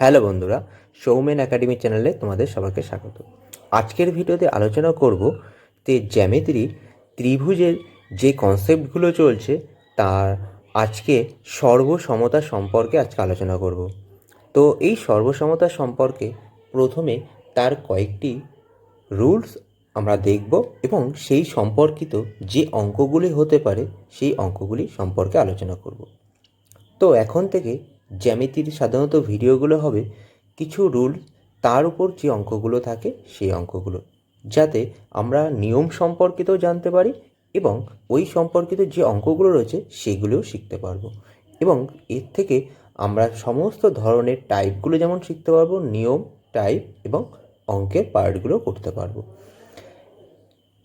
Hello বন্ধুরা Soumen academy চ্যানেলে তোমাদের সবাইকে স্বাগত। আজকের ভিডিওতে আলোচনা করব যে জ্যামিতির ত্রিভুজের যে কনসেপ্টগুলো চলছে, তার আজকে সর্বসমতা সম্পর্কে আজকে আলোচনা করব। তো এই সর্বসমতা সম্পর্কে প্রথমে তার কয়েকটি রুলস আমরা দেখব এবং সেই সম্পর্কিত যে অঙ্কগুলি হতে পারে, সেই অঙ্কগুলি সম্পর্কে আলোচনা করব। তো এখন থেকে জ্যামিতির সাধারণত ভিডিওগুলো হবে কিছু রুল, তার উপর যে অঙ্কগুলো থাকে সেই অঙ্কগুলো, যাতে আমরা নিয়ম সম্পর্কিতও জানতে পারি এবং ওই সম্পর্কিত যে অঙ্কগুলো রয়েছে সেগুলোও শিখতে পারব। এবং এর থেকে আমরা সমস্ত ধরনের টাইপগুলো যেমন শিখতে পারব, নিয়ম, টাইপ এবং অঙ্কের পার্টগুলো করতে পারব।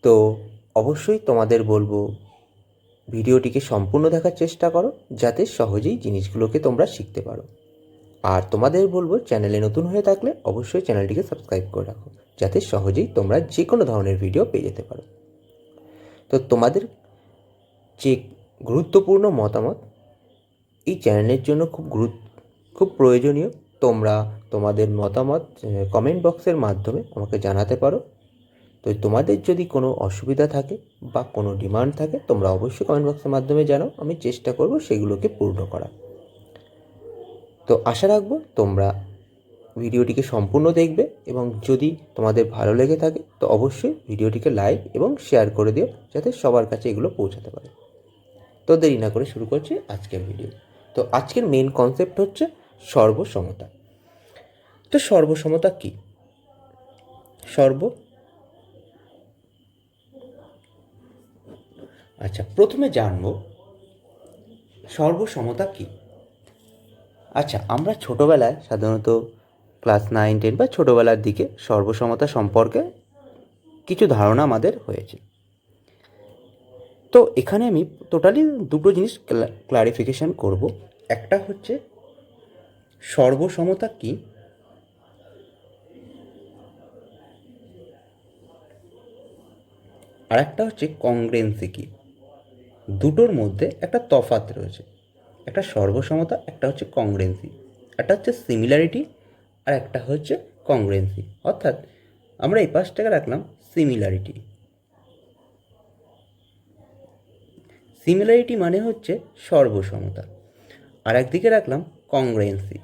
তো অবশ্যই তোমাদের বলব ভিডিওটিকে সম্পূর্ণ দেখার চেষ্টা করো, যাতে সহজেই জিনিসগুলোকে তোমরা শিখতে পারো। আর তোমাদের বলব, চ্যানেলে নতুন হয়ে থাকলে অবশ্যই চ্যানেলটিকে সাবস্ক্রাইব করে রাখো, যাতে সহজেই তোমরা যে কোনো ধরনের ভিডিও পেয়ে যেতে পারো। তো তোমাদের যে গুরুত্বপূর্ণ মতামত, এই চ্যানেলের জন্য খুব গুরুত্ব খুব প্রয়োজনীয়, তোমরা তোমাদের মতামত কমেন্ট বক্সের মাধ্যমে আমাকে জানাতে পারো। তো তোমাদের যদি কোনো অসুবিধা থাকে বা কোনো ডিমান্ড থাকে, তোমরা অবশ্যই কমেন্ট বক্সের মাধ্যমে জানাও, আমি চেষ্টা করব সেগুলোকে পূর্ণ করা তো আশা রাখব তোমরা ভিডিওটিকে সম্পূর্ণ দেখবে এবং যদি তোমাদের ভালো লেগে থাকে, তো অবশ্যই ভিডিওটিকে লাইক এবং শেয়ার করে দিও, যাতে সবার কাছে এগুলো পৌঁছাতে পারে। তো দেরি না করে শুরু করছি আজকের ভিডিও তো আজকের মেন কনসেপ্ট হচ্ছে সর্বসমতা। তো সর্বসমতা কি? সর্ব আচ্ছা প্রথমে জানব সর্বসমতা কি? আচ্ছা আমরা ছোটোবেলায় সাধারণত ক্লাস নাইন, টেন বা ছোটোবেলার দিকে সর্বসমতা সম্পর্কে কিছু ধারণা আমাদের হয়েছে। তো এখানে আমি টোটালি দুটো জিনিস ক্লারিফিকেশান করব। একটা হচ্ছে সর্বসমতা কি? আর একটা হচ্ছে কংগ্রেন্সি কি? দুটোর মধ্যে একটা তফাত রয়েছে। একটা সর্বসমতা, একটা হচ্ছে কংগ্রেন্সি একটা হচ্ছে সিমিলারিটি আর একটা হচ্ছে কংগ্রেন্সি অর্থাৎ আমরা এই পাশটাকে রাখলাম সিমিলারিটি সিমিলারিটি মানে হচ্ছে সর্বসমতা। আর একদিকে রাখলাম কংগ্রেন্সি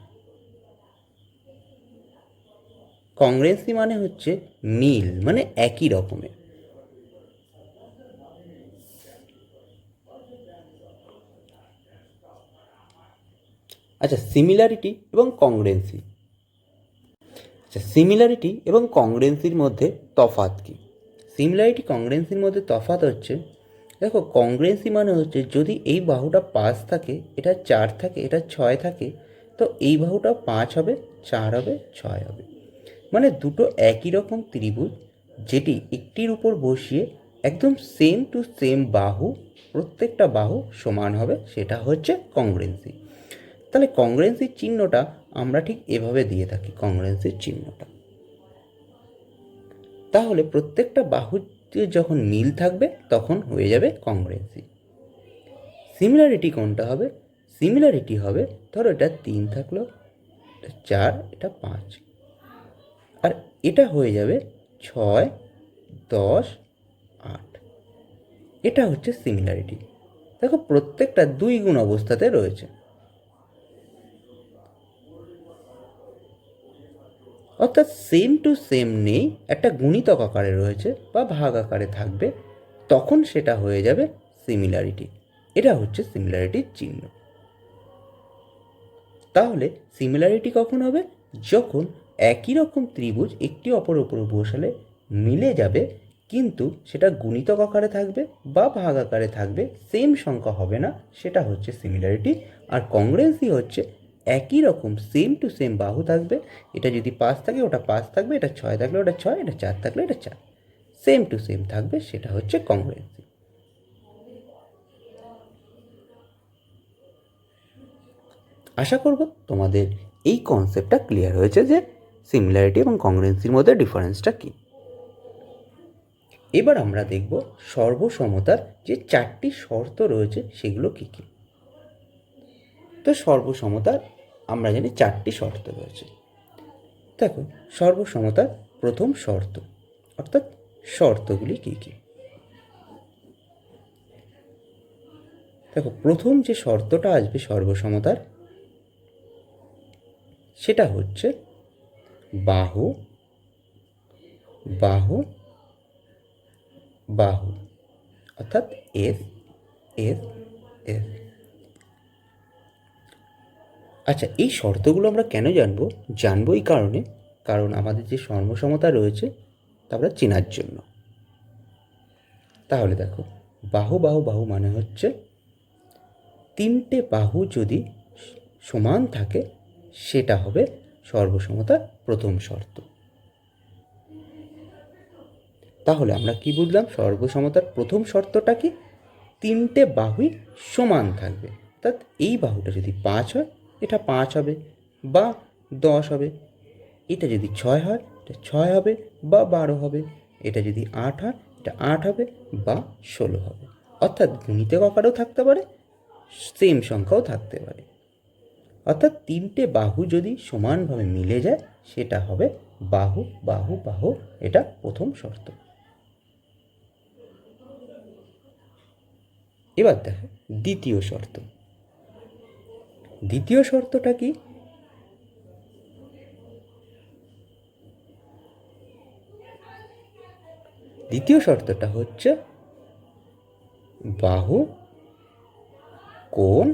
কংগ্রেন্সি মানে হচ্ছে মিল মানে একই রকমের। আচ্ছা সিমিলারিটি এবং কংগ্রেন্সি আচ্ছা সিমিলারিটি এবং কংগ্রেন্সির মধ্যে তফাত কি? সিমিলারিটি কংগ্রেন্সির মধ্যে তফাত হচ্ছে, দেখো কংগ্রেন্সি মানে হচ্ছে যদি এই বাহুটা পাঁচ থাকে, এটা চার থাকে, এটা ছয় থাকে, তো এই বাহুটা পাঁচ হবে, চার হবে, ছয় হবে। মানে দুটো একই রকম ত্রিভুজ, যেটি একটির উপর বসিয়ে একদম সেম টু সেম বাহু, প্রত্যেকটা বাহু সমান হবে, সেটা হচ্ছে কংগ্রেন্সি তাহলে কংগ্রেন্সির চিহ্নটা আমরা ঠিক এভাবে দিয়ে থাকি কংগ্রেন্সির চিহ্নটা। তাহলে প্রত্যেকটা বাহুতে যখন মিল থাকবে, তখন হয়ে যাবে কংগ্রেন্সি সিমিলারিটি কোনটা হবে? সিমিলারিটি হবে, ধরো এটা তিন থাকল চার, এটা পাঁচ। আর এটা হয়ে যাবে ছয়, দশ, আট। এটা হচ্ছে সিমিলারিটি দেখো প্রত্যেকটা দুই গুণ অবস্থাতে রয়েছে। অর্থাৎ সেম টু সেম নেই, একটা গুণিতক আকারে রয়েছে বা ভাগ আকারে থাকবে, তখন সেটা হয়ে যাবে সিমিলারিটি এটা হচ্ছে সিমিলারিটির চিহ্ন। তাহলে সিমিলারিটি কখন হবে? যখন একই রকম ত্রিভুজ একটি অপর ওপর বসালে মিলে যাবে, কিন্তু সেটা গুণিতক আকারে থাকবে বা ভাগ আকারে থাকবে সেম সংখ্যা হবে না, সেটা হচ্ছে সিমিলারিটি আর কংগ্রেন্সি হচ্ছে একই রকম সেম টু সেম বাহু থাকবে। এটা যদি পাঁচ থাকে, ওটা পাঁচ থাকবে, এটা ছয় থাকলে ওটা ছয়, এটা চার থাকলে এটা চার। সেম টু সেম থাকবে, সেটা হচ্ছে কংগ্রেন্সি আশা করব তোমাদের এই কনসেপ্টটা ক্লিয়ার হয়েছে যে সিমিলারিটি এবং কংগ্রেন্সির মধ্যে ডিফারেন্সটা কী। এবার আমরা দেখব সর্বসমতার যে চারটি শর্ত রয়েছে, সেগুলো কী কী। তো সর্বসমতার আমরা জানি চারটি শর্ত রয়েছে। দেখো সর্বসমতার প্রথম শর্ত, অর্থাৎ শর্তগুলি কী কী? দেখো, প্রথম যে শর্তটা আসবে সর্বসমতার, সেটা হচ্ছে বাহু বাহু বাহু, অর্থাৎ এস এস এস আচ্ছা এই শর্তগুলো আমরা কেন জানব? জানব এই কারণে, কারণ আমাদের যে সর্বসমতা রয়েছে, তা আমরা চেনার জন্য। তাহলে দেখো, বাহু বাহু বাহু মানে হচ্ছে তিনটে বাহু যদি সমান থাকে, সেটা হবে সর্বসমতার প্রথম শর্ত। তাহলে আমরা কি বুঝলাম? সর্বসমতার প্রথম শর্তটা কি? তিনটে বাহুই সমান থাকবে। অর্থাৎ এই বাহুটা যদি পাঁচ হয় এটা পাঁচ হবে বা দশ হবে। এটা যদি ছয় হয়, এটা ছয় হবে বা বারো হবে। এটা যদি আট হয়, এটা আট হবে বা ষোলো হবে। অর্থাৎ গুণিতক আকারেও থাকতে পারে সেম সংখ্যাও থাকতে পারে। অর্থাৎ তিনটে বাহু যদি সমানভাবে মিলে যায়, সেটা হবে বাহু বাহু বাহু। এটা প্রথম শর্ত। এবার দেখো, দ্বিতীয় শর্ত। দ্বিতীয় শর্তটা কি? দ্বিতীয় শর্তটা হচ্ছে বাহু কোন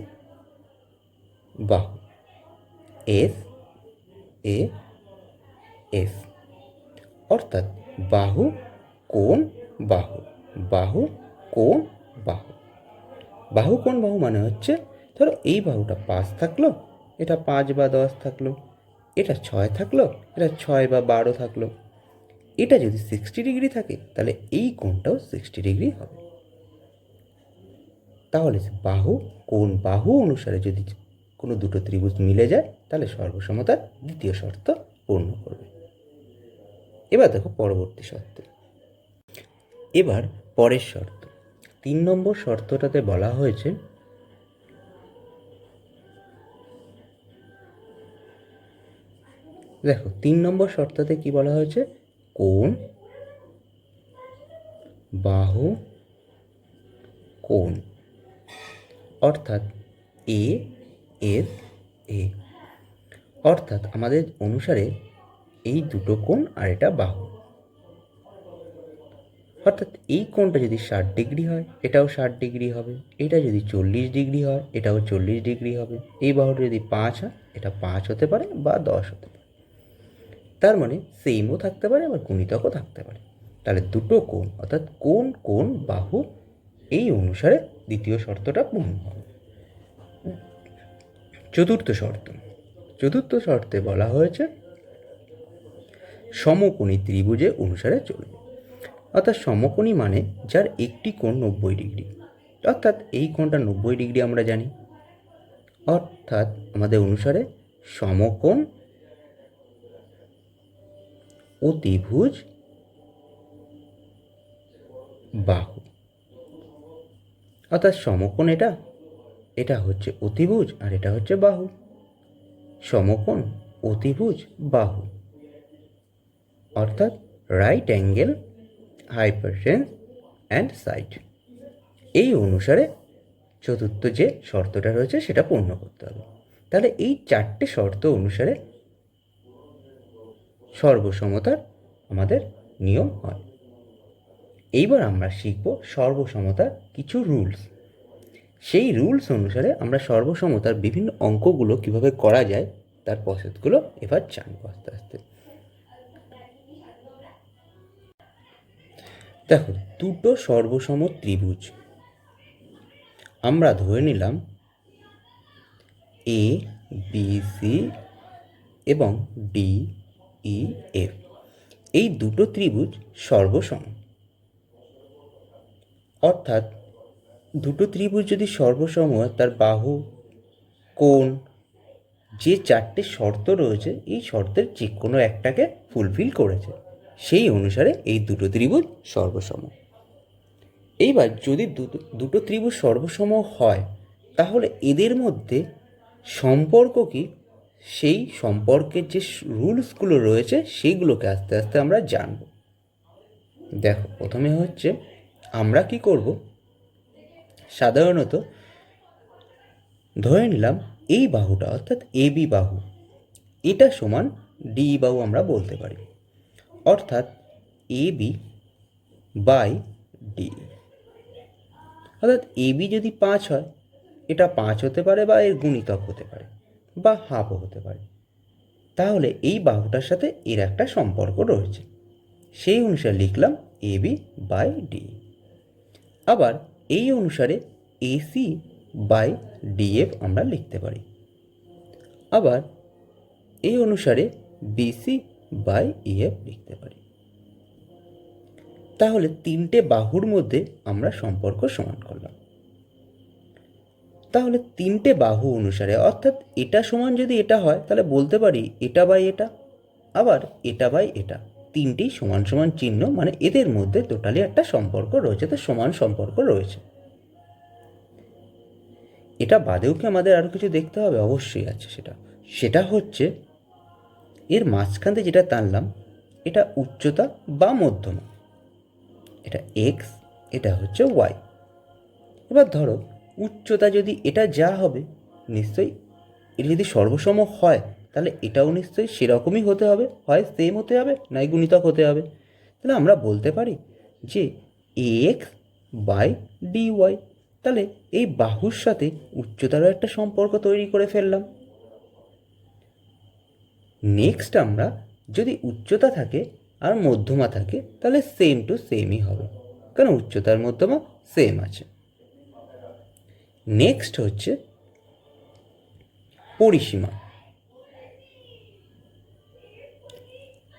বাহু এস এ এস অর্থাৎ বাহু কোন বাহু বাহু কোন বাহু। বাহু কোন বাহু মানে হচ্ছে এই বাহুটা পাঁচ থাকল, এটা পাঁচ বা দশ থাকল, এটা ছয় থাকল, এটা ছয় বা বারো থাকল। এটা যদি সিক্সটি ডিগ্রি থাকে, তাহলে এই কোণটাও সিক্সটি ডিগ্রি হবে। তাহলে বাহু কোন বাহু অনুসারে যদি কোনো দুটো ত্রিভুজ মিলে যায়, তাহলে সর্বসমতার দ্বিতীয় শর্ত পূর্ণ করবে। এবার দেখো পরবর্তী শর্ত। এবার পরের শর্ত। তিন নম্বর শর্তটাতে বলা হয়েছে দেখো, তিন নম্বর শর্ততে কি বলা হয়েছে? কোন বাহু কোন অর্থাৎ এ এস এ অর্থাৎ আমাদের অনুসারে এই দুটো কোণ আর এটা বাহু। অর্থাৎ এই কোণটা যদি ষাট ডিগ্রি হয়, এটাও ষাট ডিগ্রি হবে। এটা যদি চল্লিশ ডিগ্রি হয়, এটাও চল্লিশ ডিগ্রি হবে। এই বাহুটা যদি পাঁচ হয়, এটা পাঁচ হতে পারে বা দশ হতে পারে। তার মানে সেমও থাকতে পারে আবার গুণিতকও থাকতে পারে। তাহলে দুটো কোণ, অর্থাৎ কোন কোন বাহু, এই অনুসারে দ্বিতীয় শর্তটা পূর্ণ হবে। চতুর্থ শর্ত, চতুর্থ শর্তে বলা হয়েছে সমকোণী ত্রিভুজে অনুসারে চলবে। অর্থাৎ সমকোণী মানে যার একটি কোণ নব্বই ডিগ্রি, অর্থাৎ এই কোণটা নব্বই ডিগ্রি আমরা জানি। অর্থাৎ আমাদের অনুসারে সমকোণ অতিভুজ বাহু। অর্থাৎ সমকোণ এটা এটা হচ্ছে অতিভুজ আর এটা হচ্ছে বাহু। সমকোণ, অতিভুজ, বাহু। অর্থাৎ right angle hypotenuse and side এই অনুসারে চতুর্থ যে শর্তটা রয়েছে সেটা পূর্ণ করতে হবে। তাহলে এই চারটে শর্ত অনুসারে সর্বসমতার আমাদের নিয়ম হয়। এইবার আমরা শিখব সর্বসমতার কিছু রুলস সেই রুলস অনুসারে আমরা সর্বসমতার বিভিন্ন অঙ্কগুলো কীভাবে করা যায়, তার প্রসেসগুলো এবার জানব আস্তে আস্তে। দেখো, দুটো সর্বসম ত্রিভুজ। আমরা ধরে নিলাম এ বি সি এবং ডি ই এফ এই দুটো ত্রিভুজ সর্বসম। অর্থাৎ দুটো ত্রিভুজ যদি সর্বসম হয়, তার বাহু, কোণ, যে চারটে শর্ত রয়েছে, এই শর্তের যে কোনো একটাকে ফুলফিল করেছে। সেই অনুসারে এই দুটো ত্রিভুজ সর্বসম। এইবার যদি দুটো দুটো ত্রিভুজ সর্বসম হয়, তাহলে এদের মধ্যে সম্পর্ক কি? সেই সম্পর্কের যে রুলসগুলো রয়েছে সেইগুলোকে আস্তে আস্তে আমরা জানব। দেখো, প্রথমে হচ্ছে আমরা কি করব? সাধারণত ধরে নিলাম এই বাহুটা, অর্থাৎ এ বি বাহু, এটা সমান ডি বাহু আমরা বলতে পারি। অর্থাৎ এ বি বাই ডি অর্থাৎ এ বি যদি পাঁচ হয়, এটা পাঁচ হতে পারে বা এর গুণিতক হতে পারে। বা হাফও হতে পারে। তাহলে এই বাহুটার সাথে এর একটা সম্পর্ক রয়েছে। সেই অনুসারে লিখলাম এ বি বাই ডি আবার এই অনুসারে এসি বাই ডিএফ আমরা লিখতে পারি। আবার এই অনুসারে বিসি বাই ইএফ লিখতে পারি। তাহলে তিনটে বাহুর মধ্যে আমরা সম্পর্ক সমান করলাম। তাহলে তিনটে বাহু অনুসারে, অর্থাৎ এটা সমান যদি এটা হয়, তাহলে বলতে পারি এটা বাই এটা, আবার এটা বাই এটা। তিনটেই সমান সমান চিহ্ন মানে এদের মধ্যে টোটালি একটা সম্পর্ক রয়েছে, তো সমান সম্পর্ক রয়েছে। এটা বাদেও কি আমাদের আরও কিছু দেখতে হবে? অবশ্যই আছে সেটা। সেটা হচ্ছে, এর মাঝখান যেটা টানলাম, এটা উচ্চতা বা মধ্যমা। এটা এক্স এটা হচ্ছে ওয়াই এবার ধরো উচ্চতা যদি এটা যা হবে, নিশ্চয়ই এটা যদি সর্বসম হয়, তাহলে এটাও নিশ্চয়ই সেরকমই হতে হবে, হয় সেম হতে হবে নাই গুণিতক হতে হবে। তাহলে আমরা বলতে পারি যে এক্স বাই ডি ওয়াই তাহলে এই বাহুর সাথে উচ্চতারও একটা সম্পর্ক তৈরি করে ফেললাম। নেক্সট আমরা যদি উচ্চতা থাকে আর মধ্যমা থাকে, তাহলে সেম টু সেমই হবে, কারণ উচ্চতার মধ্যমা সেম আছে। নেক্সট হচ্ছে পরিসীমা।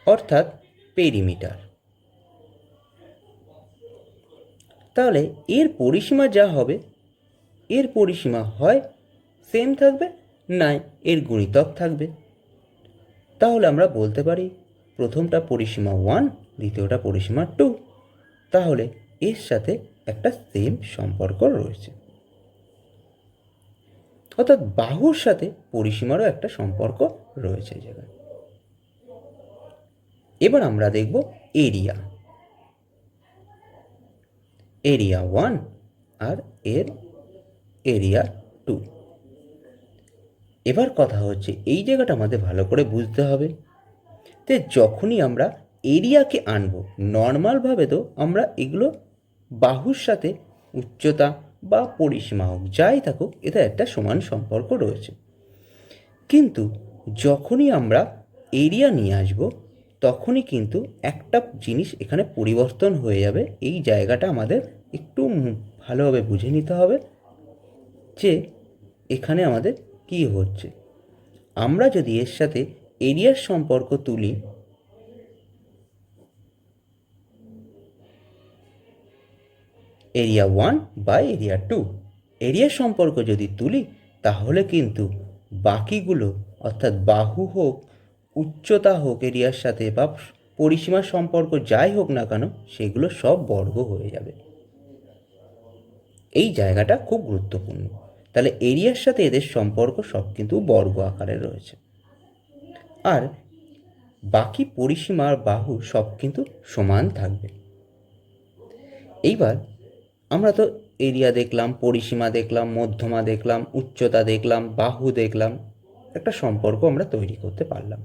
অর্থাৎ পেরিমিটার তাহলে এর পরিসীমা যা হবে, এর পরিসীমা হয় সেম থাকবে নাই এর গুণিতক থাকবে। তাহলে আমরা বলতে পারি প্রথমটা পরিসীমা ওয়ান দ্বিতীয়টা পরিসীমা টু তাহলে এর সাথে একটা সেম সম্পর্ক রয়েছে। অর্থাৎ বাহুর সাথে পরিসীমারও একটা সম্পর্ক রয়েছে জায়গায়। এবার আমরা দেখব এরিয়া এরিয়া ওয়ান আর এর এরিয়া টু এবার কথা হচ্ছে এই জায়গাটা আমাদের ভালো করে বুঝতে হবে। তে যখনই আমরা এরিয়াকে আনব নর্মালভাবে তো আমরা এগুলো বাহুর সাথে উচ্চতা বা পরিসীমা হোক, যাই থাকুক এটা একটা সমান সম্পর্ক রয়েছে। কিন্তু যখনই আমরা এরিয়া নিয়ে আসব, তখনই কিন্তু একটা জিনিস এখানে পরিবর্তন হয়ে যাবে। এই জায়গাটা আমাদের একটু ভালোভাবে বুঝে নিতে হবে যে এখানে আমাদের কি হচ্ছে। আমরা যদি এর সাথে এরিয়ার সম্পর্ক তুলি এরিয়া ওয়ান বা এরিয়া টু এরিয়ার সম্পর্ক যদি তুলি, তাহলে কিন্তু বাকিগুলো, অর্থাৎ বাহু হোক, উচ্চতা হোক এরিয়ার সাথে বা পরিসীমার সম্পর্ক যাই হোক না কেন, সেগুলো সব বর্গ হয়ে যাবে। এই জায়গাটা খুব গুরুত্বপূর্ণ। তাহলে এরিয়ার সাথে এদের সম্পর্ক সব কিন্তু বর্গ আকারে রয়েছে। আর বাকি পরিসীমার বাহু সব কিন্তু সমান থাকবে। এইবার আমরা তো এরিয়া দেখলাম, পরিসীমা দেখলাম, মধ্যমা দেখলাম, উচ্চতা দেখলাম, বাহু দেখলাম, একটা সম্পর্ক আমরা তৈরি করতে পারলাম।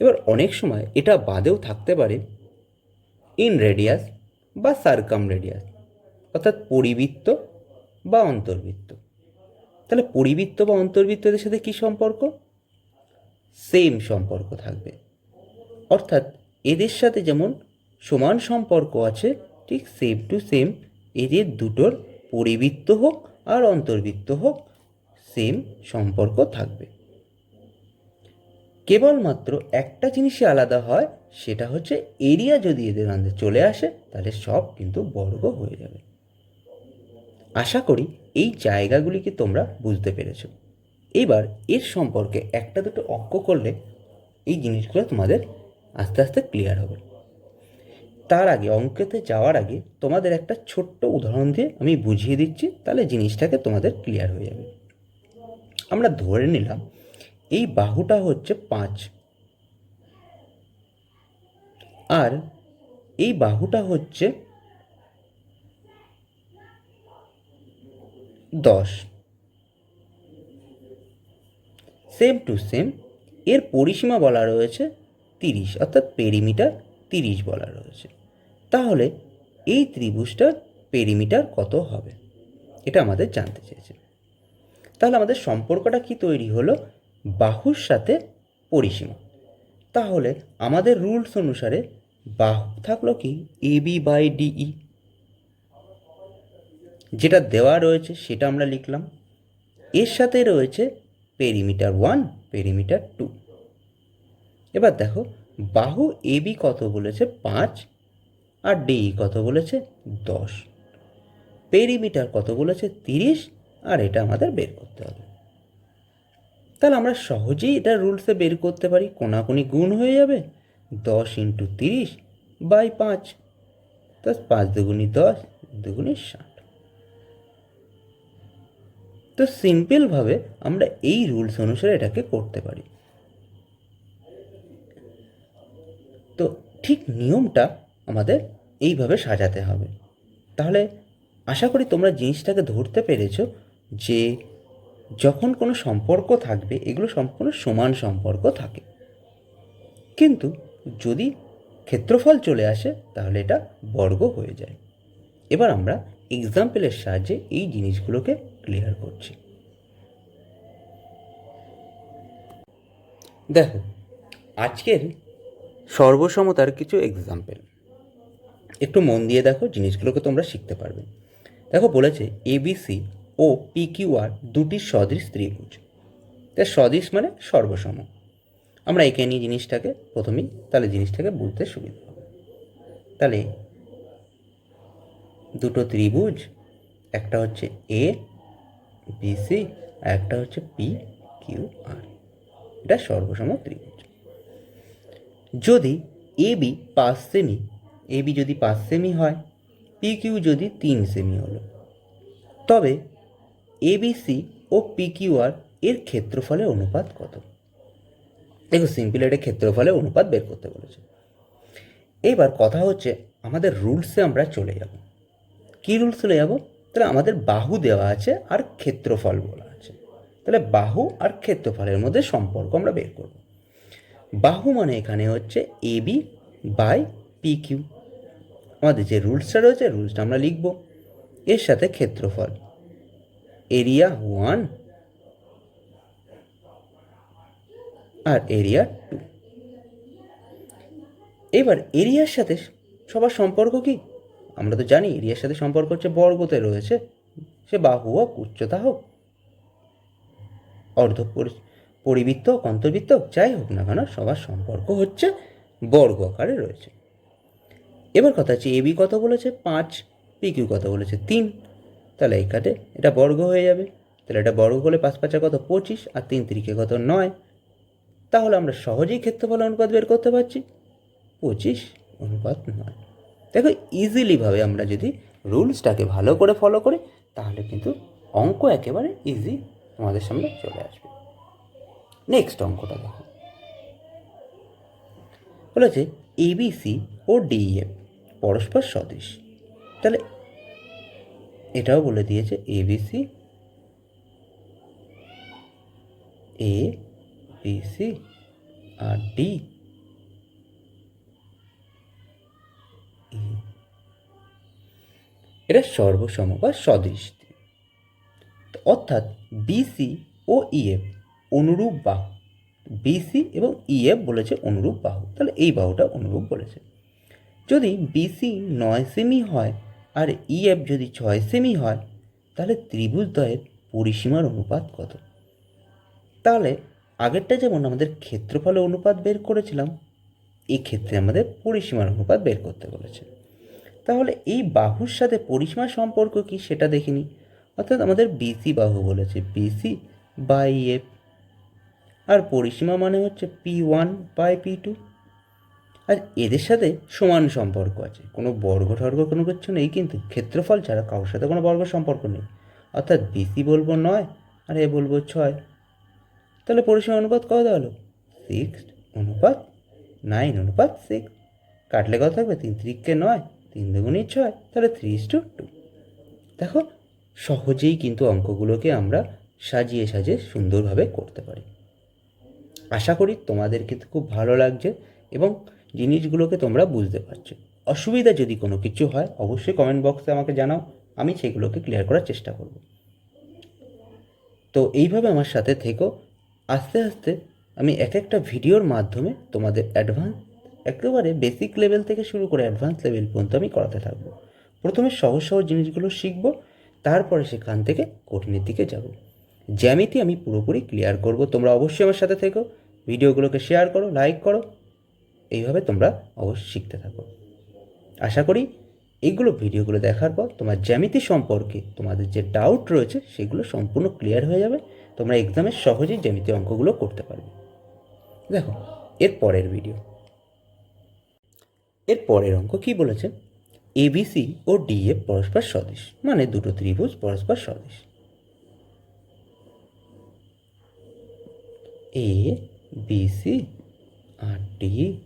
এবার অনেক সময় এটা বাদেও থাকতে পারে ইন রেডিয়াস বা সার্কাম রেডিয়াস অর্থাৎ পরিবৃত্ত বা অন্তর্বৃত্ত। তাহলে পরিবৃত্ত বা অন্তর্বৃত্তদের সাথে কী সম্পর্ক? সেম সম্পর্ক থাকবে। অর্থাৎ এদের সাথে যেমন সমান সম্পর্ক আছে, ঠিক সেম টু সেম এদের দুটোর পরিবৃত্ত হোক আর অন্তর্বৃত্ত হোক সেম সম্পর্ক থাকবে। কেবলমাত্র একটা জিনিসই আলাদা হয়, সেটা হচ্ছে এরিয়া যদি এদের মধ্যে চলে আসে, তাহলে সব কিন্তু বর্গ হয়ে যাবে। আশা করি এই জায়গাগুলিকে তোমরা বুঝতে পেরেছ। এবার এর সম্পর্কে একটা দুটো অঙ্ক করলে এই জিনিসগুলো তোমাদের আস্তে আস্তে ক্লিয়ার হবে। তার আগে, অঙ্কেতে যাওয়ার আগে তোমাদের একটা ছোট্ট উদাহরণ দিয়ে আমি বুঝিয়ে দিচ্ছি, তাহলে জিনিসটাকে তোমাদের ক্লিয়ার হয়ে যাবে। আমরা ধরে নিলাম, এই বাহুটা হচ্ছে পাঁচ। আর এই বাহুটা হচ্ছে দশ। সেম টু সেম এর পরিসীমা বলা রয়েছে তিরিশ, অর্থাৎ পেরিমিটার তিরিশ বলা রয়েছে। তাহলে এই ত্রিভুজটার পেরিমিটার কত হবে? এটা আমাদের জানতে চেয়েছে তাহলে আমাদের সম্পর্কটা কি তৈরি হলো? বাহুর সাথে পরিসীমা। তাহলে আমাদের রুলস অনুসারে বাহু থাকল কি? এ বি বাই ডিই যেটা দেওয়া রয়েছে সেটা আমরা লিখলাম। এর সাথে রয়েছে পেরিমিটার ওয়ান পেরিমিটার টু এবার দেখো বাহু এ বি কত বলেছে? পাঁচ। আর ডিই কত বলেছে? দশ। পেরিমিটার কত বলেছে? তিরিশ। আর এটা আমাদের বের করতে হবে। তাহলে আমরা সহজেই এটা রুলসে বের করতে পারি। কোনাকুনি গুণ হয়ে যাবে। দশ ইন্টু তিরিশ বাই পাঁচ। দশ পাঁচ দুগুনি দশ দুগুনি ষাট। তো সিম্পলভাবে আমরা এই রুলস অনুসারে এটাকে করতে পারি তো ঠিক নিয়মটা আমাদের এইভাবে সাজাতে হবে। তাহলে আশা করি তোমরা জিনিসটাকে ধরতে পেরেছ যে যখন কোনো সম্পর্ক থাকবে, এগুলো সম্পূর্ণ সমান সম্পর্ক থাকে। কিন্তু যদি ক্ষেত্রফল চলে আসে, তাহলে এটা বর্গ হয়ে যায়। এবার আমরা এক্সাম্পলের সাহায্যে এই জিনিসগুলোকে ক্লিয়ার করছি। দেখো, আজকের সর্বসমতার কিছু এক্সাম্পল একটু মন দিয়ে দেখো জিনিসগুলোকে তোমরা শিখতে পারবে। দেখো বলেছে এবিসি ও পিকিউআর দুটি সদৃশ ত্রিভুজ। তার সদৃশ মানে সর্বসম। আমরা এঁকে নিই জিনিসটাকে প্রথমেই তাহলে জিনিসটাকে বুঝতে সুবিধা হবে। তাহলে দুটো ত্রিভুজ, একটা হচ্ছে এ বিসি আর একটা হচ্ছে পি কিউ আর এটা সর্বসম ত্রিভুজ। যদি এ বি পাঁচ সেমি, এ বি যদি পাঁচ সেমি হয়, পি কিউ যদি তিন সেমি হলো। তবে এবিসি ও পিকিউআর এর ক্ষেত্রফলের অনুপাত কত? দেখো, সিম্পল এটা ক্ষেত্রফলের অনুপাত বের করতে বলেছে। এইবার কথা হচ্ছে আমাদের রুলসে আমরা চলে যাব। কী রুলস চলে যাব? তাহলে আমাদের বাহু দেওয়া আছে আর ক্ষেত্রফল বলা আছে। তাহলে বাহু আর ক্ষেত্রফলের মধ্যে সম্পর্ক আমরা বের করব। বাহু মানে এখানে হচ্ছে A B by P Q আমাদের যে রুলসটা রয়েছে, রুলসটা আমরা লিখব। এর সাথে ক্ষেত্রফল। এরিয়া ওয়ান আর এরিয়া টু এবার এরিয়ার সাথে সবার সম্পর্ক কি? আমরা তো জানি এরিয়ার সাথে সম্পর্ক হচ্ছে বর্গতে রয়েছে। সে বাহু হোক, উচ্চতা হোক। অর্ধ পরিবৃত্ত অন্তর্বৃত্ত যাই হোক না কেন, সবার সম্পর্ক হচ্ছে বর্গ আকারে রয়েছে। এবার কথা হচ্ছে এবি কত বলেছে? পাঁচ। পি কিউ কত বলেছে? তিন। তাহলে এই কাটে এটা বর্গ হয়ে যাবে। তাহলে এটা বর্গ হলে পাঁচ পাঁচা কত? পঁচিশ। আর তিন তিরিকে কত? নয়। তাহলে আমরা সহজেই ক্ষেত্রফল অনুপাত বের করতে পারছি। পঁচিশ অনুপাত নয়। দেখো ইজিলিভাবে আমরা যদি রুলসটাকে ভালো করে ফলো করি, তাহলে কিন্তু অঙ্ক একেবারে ইজি তোমাদের সামনে চলে আসবে। নেক্সট অঙ্কটা দেখো। বলেছে এবিসি ও ডিএফ পরস্পর সদৃশ। তাহলে এটাও বলে দিয়েছে এবিসি এ বিসি আর ডি এটা সর্বসম বা সদৃশ। অর্থাৎ বিসি ও ইএফ অনুরূপ বাহু। বিসি এবং ইএফ বলেছে অনুরূপ বাহু। তাহলে এই বাহুটা অনুরূপ বলেছে। যদি বিসি নয় সেমি হয় আর ইএফ যদি ছয় সেমি হয়, তাহলে ত্রিভুজদ্বয়ের পরিসীমার অনুপাত কত? তাহলে আগেরটা যেমন আমাদের ক্ষেত্রফলে অনুপাত বের করেছিলাম, এই ক্ষেত্রে আমাদের পরিসীমার অনুপাত বের করতে বলেছে। তাহলে এই বাহুর সাথে পরিসীমার সম্পর্ক কি সেটা দেখিনি। অর্থাৎ আমাদের বিসি বাহু বলেছে। বিসি বাই এফ আর পরিসীমা মানে হচ্ছে P one by P two আর এদের সাথে সমান সম্পর্ক আছে। কোনো বর্গ টর্গ কোনো কিছু নেই, কিন্তু ক্ষেত্রফল ছাড়া কারোর সাথে কোনো বর্গ সম্পর্ক নেই। অর্থাৎ বিসি বলব নয়, আর এ বলব ছয়। তাহলে পরিসীমা অনুপাত কত হলো? সিক্স অনুপাত নাইন অনুপাত সিক্স কাটলে কত থাকবে? তিন তিরিককে নয়, তিন দুগুণি ছয়, তাহলে থ্রি টু টু দেখো, সহজেই কিন্তু অঙ্কগুলোকে আমরা সাজিয়ে সাজিয়ে সুন্দরভাবে করতে পারি। আশা করি তোমাদের কিন্তু খুব ভালো লাগছে এবং জিনিসগুলোকে তোমরা বুঝতে পারছ। অসুবিধা যদি কোনো কিছু হয়, অবশ্যই কমেন্ট বক্সে আমাকে জানাও, আমি সেগুলোকে ক্লিয়ার করার চেষ্টা করব। তো এইভাবে আমার সাথে থেকো। আস্তে আস্তে আমি এক একটা ভিডিওর মাধ্যমে তোমাদের অ্যাডভান্স একেবারে বেসিক লেভেল থেকে শুরু করে অ্যাডভান্স লেভেল পর্যন্ত আমি করাতে থাকব। প্রথমে সহজ সহজ জিনিসগুলো শিখব, তারপরে সেখান থেকে কঠিনের দিকে যাব। জ্যামিতি আমি পুরোপুরি ক্লিয়ার করব। তোমরা অবশ্যই আমার সাথে থেকো। ভিডিওগুলোকে শেয়ার করো লাইক করো। এইভাবে তোমরা অবশ্যই শিখতে থাকো। আশা করি এইগুলো ভিডিওগুলো দেখার পর তোমার জ্যামিতি সম্পর্কে তোমাদের যে ডাউট রয়েছে, সেগুলো সম্পূর্ণ ক্লিয়ার হয়ে যাবে। তোমরা এক্সামে সহজেই জ্যামিতি অঙ্কগুলো করতে পারবে। দেখো, এর পরের ভিডিও এর পরের অঙ্ক কি বলেছে? এবিসি ও ডিএফ পরস্পর সদৃশ মানে দুটো ত্রিভুজ পরস্পর সদৃশ এ বিসি আর ডি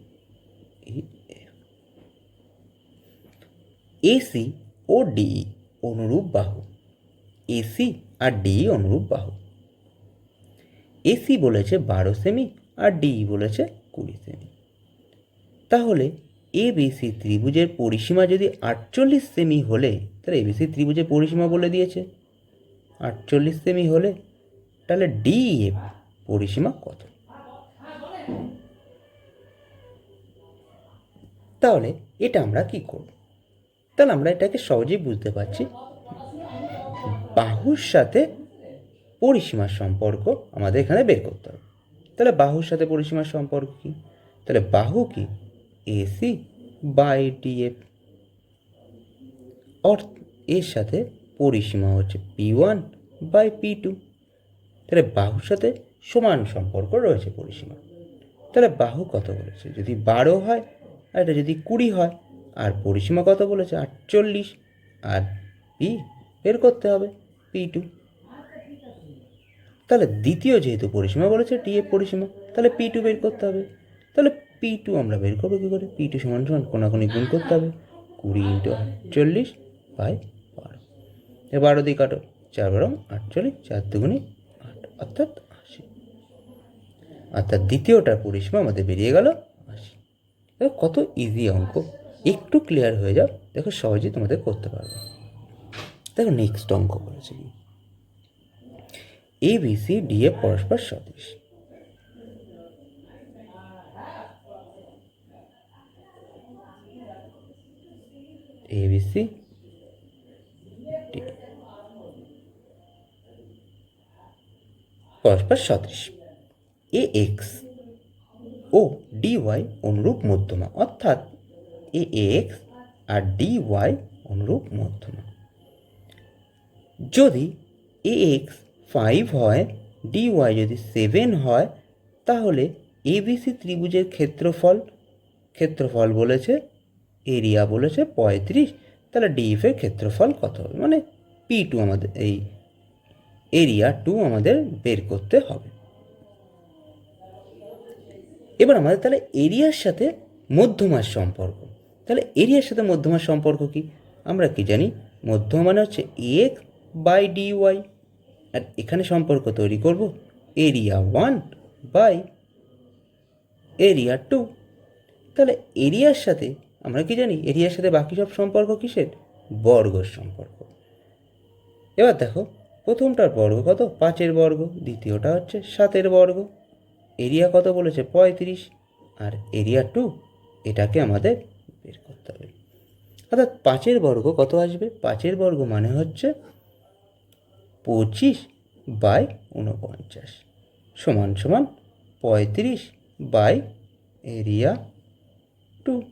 এসি ও ডি অনুরূপ বাহু। এসি আর ডি অনুরূপ বাহু। এসি বলেছে বারো সেমি আর ডি বলেছে কুড়ি সেমি। তাহলে এ বিসি ত্রিভুজের পরিসীমা যদি আটচল্লিশ সেমি হলে, তাহলে এবিসি ত্রিভুজের পরিসীমা বলে দিয়েছে। আটচল্লিশ সেমি হলে, তাহলে ডি এফ পরিসীমা কত? তাহলে এটা আমরা কি করব? তাহলে আমরা এটাকে সহজেই বুঝতে পারছি। বাহুর সাথে পরিসীমার সম্পর্ক আমাদের এখানে বের করতে হবে। তাহলে বাহুর সাথে পরিসীমার সম্পর্ক কি? তাহলে বাহু কি? এসি বাই ডিএফ অর্থ, এর সাথে পরিসীমা হচ্ছে P one by P two তাহলে বাহুর সাথে সমান সম্পর্ক রয়েছে পরিসীমা তাহলে বাহু কত বলেছে? যদি বারো হয়, আর এটা যদি কুড়ি হয়, আর পরিসীমা কত বলেছে? আটচল্লিশ। আর পি, বের করতে হবে, পি টু। তাহলে দ্বিতীয় যেহেতু পরিসীমা বলেছে, টি এফ পরিসীমা, তাহলে পি টু বের করতে হবে। তাহলে পি টু আমরা বের করব কী করে? পি টু সমান সমান কোনাকুনি গুণ করতে হবে। কুড়ি ইন্টু আটচল্লিশ বাই বারো। এ বারো দিয়ে কাটো, চার বারো আটচল্লিশ, চার দুগুনি আট। অর্থাৎ অর্থাৎ দ্বিতীয়টার পরিসীমা আমাদের বেরিয়ে গেল আশি। দেখো কত ইজি অঙ্ক। একটু ক্লিয়ার হয়ে যাও, দেখো সহজেই তোমাদের করতে পারবে। দেখো নেক্সট অঙ্ক বলেছে কি? A B C D A পরস্পর সদৃশ। এ বি সি পরস্পর সদৃশ। এ এক্স ও ডি ওয়াই অনুরূপ মধ্যমা। অর্থাৎ এ এক্স আর ডি ওয়াই অনুরূপ মধ্যমা। যদি এ এক্স ফাইভ হয় ডি ওয়াই যদি সেভেন হয়, তাহলে এবিসি ত্রিভুজের ক্ষেত্রফল ক্ষেত্রফল বলেছে এরিয়া বলেছে পঁয়ত্রিশ, তাহলে ডিএফের ক্ষেত্রফল কত হবে? মানে পি টু আমাদের, এই এরিয়া টু আমাদের বের করতে হবে। এবার আমাদের তাহলে এরিয়ার সাথে মধ্যমার সম্পর্ক। তাহলে এরিয়ার সাথে মধ্যমার সম্পর্ক কি? আমরা কি জানি? মধ্যমা মানে হচ্ছে এক্স বাই ডি ওয়াই আর এখানে সম্পর্ক তৈরি করব area one by area two তাহলে এরিয়ার সাথে আমরা কি জানি? এরিয়ার সাথে বাকি সব সম্পর্ক কিসের? বর্গর সম্পর্ক। এবার দেখো, প্রথমটার বর্গ কত? পাঁচের বর্গ, দ্বিতীয়টা হচ্ছে সাতের বর্গ। এরিয়া কত বলেছে? পঁয়ত্রিশ। আর এরিয়া টু এটাকে আমাদের বের করতে হবে। অর্থাৎ পাঁচের বর্গ কত আসবে? পাঁচের বর্গ মানে হচ্ছে পঁচিশ বাই উনপঞ্চাশ সমান সমান পঁয়ত্রিশ বাই এরিয়া টু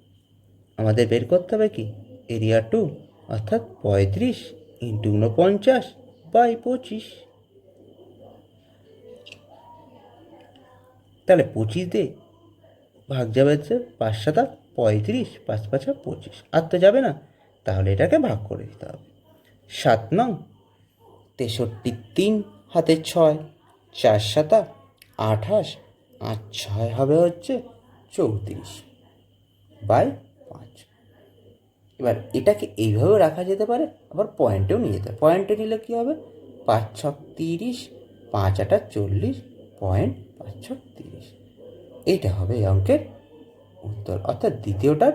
আমাদের বের করতে হবে কি? এরিয়া টু অর্থাৎ পঁয়ত্রিশ ইন্টু উনপঞ্চাশ বাই পঁচিশ। তাহলে পঁচিশ দিয়ে ভাগ যাবে হচ্ছে পাঁচ সাতা পঁয়ত্রিশ, পাঁচ পাঁচা পঁচিশ। আর তো যাবে না। তাহলে এটাকে ভাগ করে দিতে হবে। সাত নং, তেষট্টি তিন হাতে ছয়, চার সাতা আঠাশ আর ছয় হবে হচ্ছে চৌত্রিশ বাই পাঁচ। এবার এটাকে এইভাবেও রাখা যেতে পারে, আবার পয়েন্টেও নিয়ে যেতে পারে। পয়েন্টে নিলে কী হবে? পাঁচ ছক তিরিশ, পাঁচ আটা চল্লিশ, পয়েন্ট পাঁচ ছক তিরিশ এইটা হবে এই অঙ্কের উত্তর। অর্থাৎ দ্বিতীয়টার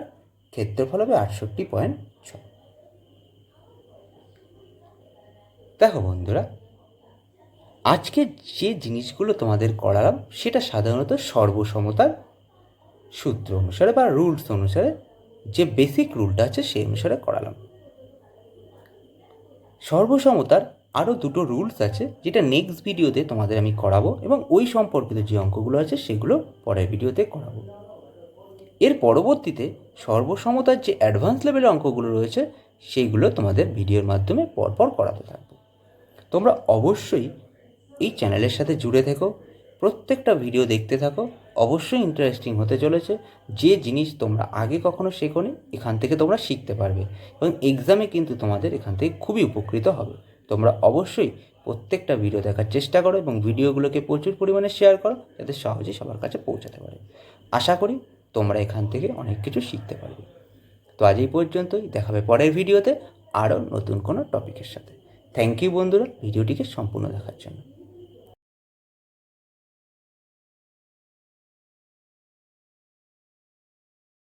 ক্ষেত্রফল হবে আটষট্টি পয়েন্ট ছয় দেখো বন্ধুরা আজকে যে জিনিসগুলো তোমাদের করালাম, সেটা সাধারণত সর্বসমতার সূত্র অনুসারে বা রুলস অনুসারে যে বেসিক রুলটা আছে, সেই অনুসারে করালাম। সর্বসমতার আরও দুটো রুলস আছে যেটা নেক্সট ভিডিওতে তোমাদের আমি করাবো এবং ওই সম্পর্কিত যে অঙ্কগুলো আছে সেগুলো পরের ভিডিওতে করাবো। এর পরবর্তীতে সর্বসমতার যে অ্যাডভান্স লেভেলের অঙ্কগুলো রয়েছে সেইগুলো তোমাদের ভিডিওর মাধ্যমে পরপর করাতে থাকব। তোমরা অবশ্যই এই চ্যানেলের সাথে জুড়ে থেকো, প্রত্যেকটা ভিডিও দেখতে থাকো, অবশ্যই ইন্টারেস্টিং হতে চলেছে, যে জিনিস তোমরা আগে কখনো শেখোনি এখান থেকে তোমরা শিখতে পারবে এবং এক্সামে কিন্তু তোমাদের এখান থেকে খুবই উপকৃত হবে। তোমরা অবশ্যই প্রত্যেকটা ভিডিও দেখার চেষ্টা করো এবং ভিডিওগুলোকে প্রচুর পরিমাণে শেয়ার করো, যাতে সহজেই সবার কাছে পৌঁছাতে পারে। আশা করি তোমরা এখান থেকে অনেক কিছু শিখতে পারবে। তো আজ এই পর্যন্তই দেখাবে পরের ভিডিওতে আরও নতুন কোনো টপিকের সাথে। থ্যাংক ইউ বন্ধুরা ভিডিওটিকে সম্পূর্ণ দেখার জন্য।